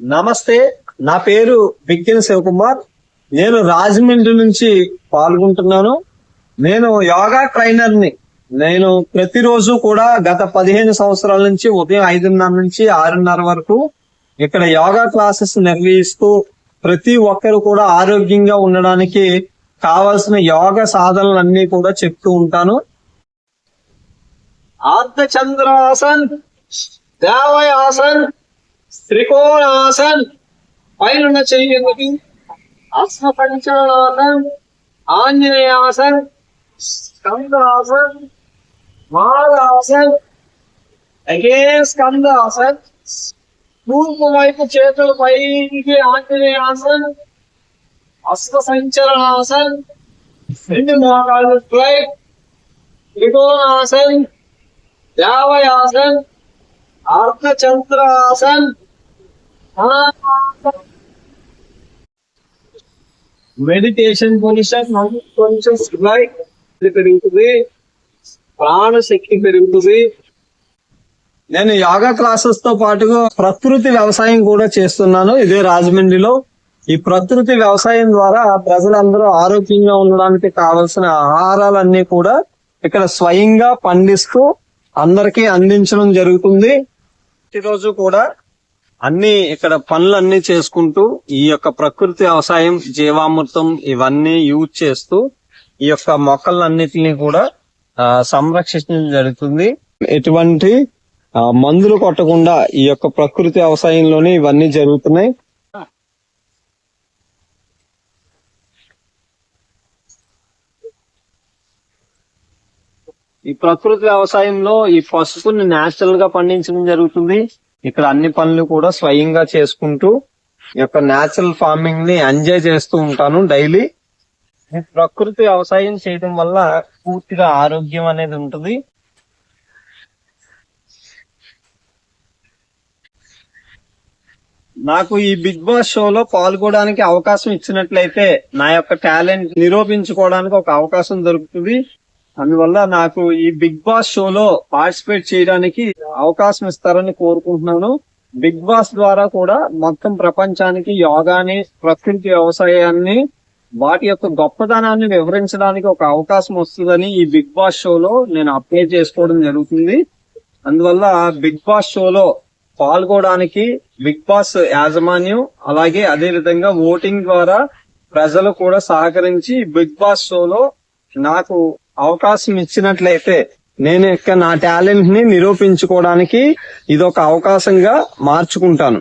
నమస్తే నా పేరు విక్కిన శివకుమార్. నేను రాజమండ్రి నుంచి పాల్గొంటున్నాను. నేను యోగా ట్రైనర్ని నేను ప్రతిరోజు కూడా గత పదిహేను సంవత్సరాల నుంచి ఉదయం ఐదున్నర నుంచి ఆరున్నర వరకు ఇక్కడ యోగా క్లాసెస్ నిర్వహిస్తూ ప్రతి ఒక్కరు కూడా ఆరోగ్యంగా ఉండడానికి కావాల్సిన యోగ సాధనలన్నీ కూడా చెప్తూ ఉంటాను. ఆర్ధచంద్రాసన్ దేవయాసన్ త్రికోణాసన్ పైన చెయ్యి అస్మ పంచాసన్ ఆంజనేయాసన్ స్కందాసన్ మాలాసన్ అగేన్ స్కందాసన్ తూర్పు వైపు చేతులు పైకి ఆంజనేయాసన్ అస్త సంచలనాసన్ రెండు మోకాళ్ళు ఫ్లైట్ త్రికోణాసన్ దేవయాసన్ అర్ధచంద్రాసన్ మెడిటేషన్ పొజిషన్ కొంచెం పెరుగుతుంది. ప్రాణశక్తి పెరుగుతుంది. నేను యోగా క్లాసెస్తో పాటుగా ప్రకృతి వ్యవసాయం కూడా చేస్తున్నాను ఇదే రాజమండ్రిలో. ఈ ప్రకృతి వ్యవసాయం ద్వారా ప్రజలందరూ ఆరోగ్యంగా ఉండడానికి కావలసిన ఆహారాలన్నీ కూడా ఇక్కడ స్వయంగా పండిస్తూ అందరికీ అందించడం జరుగుతుంది. ప్రతిరోజు కూడా అన్ని ఇక్కడ పనులన్నీ చేసుకుంటూ ఈ యొక్క ప్రకృతి వ్యవసాయం జీవామృతం ఇవన్నీ యూజ్ చేస్తూ ఈ యొక్క మొక్కలన్నిటిని కూడా సంరక్షించడం జరుగుతుంది. ఎటువంటి మందులు కొట్టకుండా ఈ యొక్క ప్రకృతి వ్యవసాయంలోనే ఇవన్నీ జరుగుతున్నాయి. ఈ ప్రకృతి వ్యవసాయంలో ఈ పసుపుని న్యాచురల్గా పండించడం జరుగుతుంది. ఇక్కడ అన్ని పనులు కూడా స్వయంగా చేసుకుంటూ ఈ యొక్క నేచురల్ ఫార్మింగ్ని ఎంజాయ్ చేస్తూ ఉంటాను డైలీ. ప్రకృతి వ్యవసాయం చేయడం వల్ల పూర్తిగా ఆరోగ్యం అనేది ఉంటుంది. నాకు ఈ బిగ్ బాస్ షోలో పాల్గొనడానికి అవకాశం ఇచ్చినట్లయితే నా యొక్క టాలెంట్ నిరూపించుకోవడానికి ఒక అవకాశం దొరుకుతుంది. అందువల్ల నాకు ఈ బిగ్ బాస్ షోలో పార్టిసిపేట్ చేయడానికి అవకాశం ఇస్తారని కోరుకుంటున్నాను. బిగ్ బాస్ ద్వారా కూడా మొత్తం ప్రపంచానికి యోగాని ప్రకృతి వ్యవసాయాన్ని వాటి యొక్క గొప్పతనాన్ని వివరించడానికి ఒక అవకాశం వస్తుందని ఈ బిగ్ బాస్ షోలో నేను అప్లై చేసుకోవడం జరుగుతుంది. అందువల్ల బిగ్ బాస్ షోలో పాల్గొనడానికి బిగ్ బాస్ యాజమాన్యం అలాగే అదే విధంగా ఓటింగ్ ద్వారా ప్రజలు కూడా సహకరించి బిగ్ బాస్ షోలో నాకు అవకాశం ఇచ్చినట్లయితే నేను యొక్క నా టాలెంట్ని నిరూపించుకోవడానికి ఇది ఒక అవకాశంగా మార్చుకుంటాను.